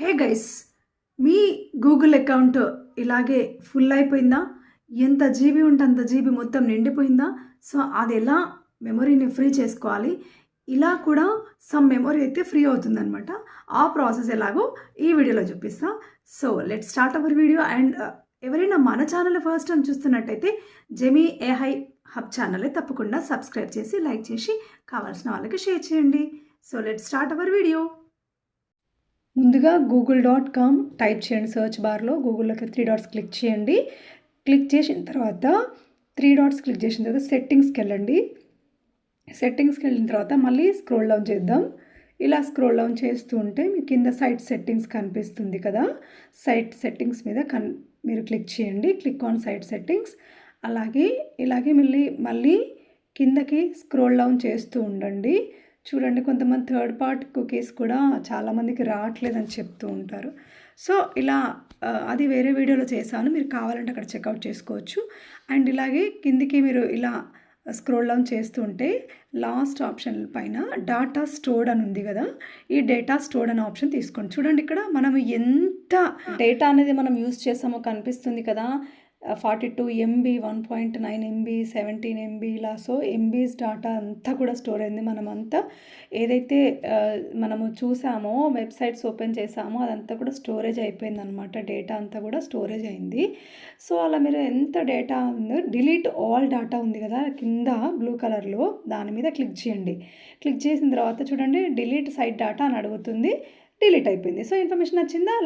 హే guys మీ Google account ఇలాగే full అయిపోయిందా? ఎంత జీబీ ఉంటే అంత జీబీ మొత్తం నిండిపోయిందా? సో అది ఎలా మెమొరీని ఫ్రీ చేసుకోవాలి? ఇలా కూడా సమ్ మెమొరీ అయితే ఫ్రీ అవుతుందనమాట ఆ ప్రాసెస్ ఎలాగో ఈ వీడియోలో చూపిస్తా. So let start our video and uh, ఎవరైనా మన ఛానల్ ఫస్ట్ టైం చూస్తున్నట్టయితే జెమీ ఏహై హబ్ ఛానల్ తప్పకుండా సబ్స్క్రైబ్ చేసి లైక్ చేసి కావాల్సిన వాళ్ళకి షేర్ చేయండి. So let start our video. ముందుగా గూగుల్ డాట్ కామ్ టైప్ చేయండి సర్చ్ బార్లో. గూగుల్లోకి త్రీ డాట్స్ క్లిక్ చేయండి. క్లిక్ చేసిన తర్వాత త్రీ డాట్స్ క్లిక్ చేసిన తర్వాత సెట్టింగ్స్కి వెళ్ళండి. సెట్టింగ్స్కి వెళ్ళిన తర్వాత మళ్ళీ స్క్రోల్ డౌన్ చేద్దాం. ఇలా స్క్రోల్ డౌన్ చేస్తూ ఉంటే మీ కింద సైట్ సెట్టింగ్స్ కనిపిస్తుంది కదా. సైట్ సెట్టింగ్స్ మీద కన్ మీరు క్లిక్ చేయండి. Click on site settings. అలాగే ఇలాగే మళ్ళీ మళ్ళీ కిందకి స్క్రోల్ డౌన్ చేస్తూ ఉండండి. చూడండి కొంతమంది థర్డ్ పార్ట్ కుకీస్ కూడా చాలామందికి రావట్లేదని చెప్తూ ఉంటారు. సో ఇలా అది వేరే వీడియోలో చేశాను. మీరు కావాలంటే అక్కడ చెక్అవుట్ చేసుకోవచ్చు. అండ్ ఇలాగే కిందికి మీరు ఇలా స్క్రోల్ డౌన్ చేస్తుంటే లాస్ట్ ఆప్షన్ పైన డాటా స్టోర్డ్ అని ఉంది కదా ఈ డేటా స్టోర్డ్ అనే ఆప్షన్ తీసుకోండి. చూడండి ఇక్కడ మనం ఎంత డేటా అనేది మనం యూస్ చేసామో కనిపిస్తుంది కదా forty two MB one point nine MB seventeen MB ఇలా. సో ఎంబీస్ డాటా అంతా కూడా స్టోర్ అయింది మనమంతా. ఏదైతే మనము చూసామో వెబ్సైట్స్ ఓపెన్ చేసామో అదంతా కూడా స్టోరేజ్ అయిపోయింది అనమాట డేటా అంతా కూడా స్టోరేజ్ అయింది. సో అలా మీరు ఎంత డేటా ఉందో డిలీట్ ఆల్ డేటా ఉంది కదా కింద బ్లూ కలర్లో దాని మీద క్లిక్ చేయండి. క్లిక్ చేసిన తర్వాత చూడండి డిలీట్ సైట్ డేటా అని అడుగుతుంది డిలీట్ అయిపోయింది. సో ఇన్ఫర్మేషన్ వచ్చిందా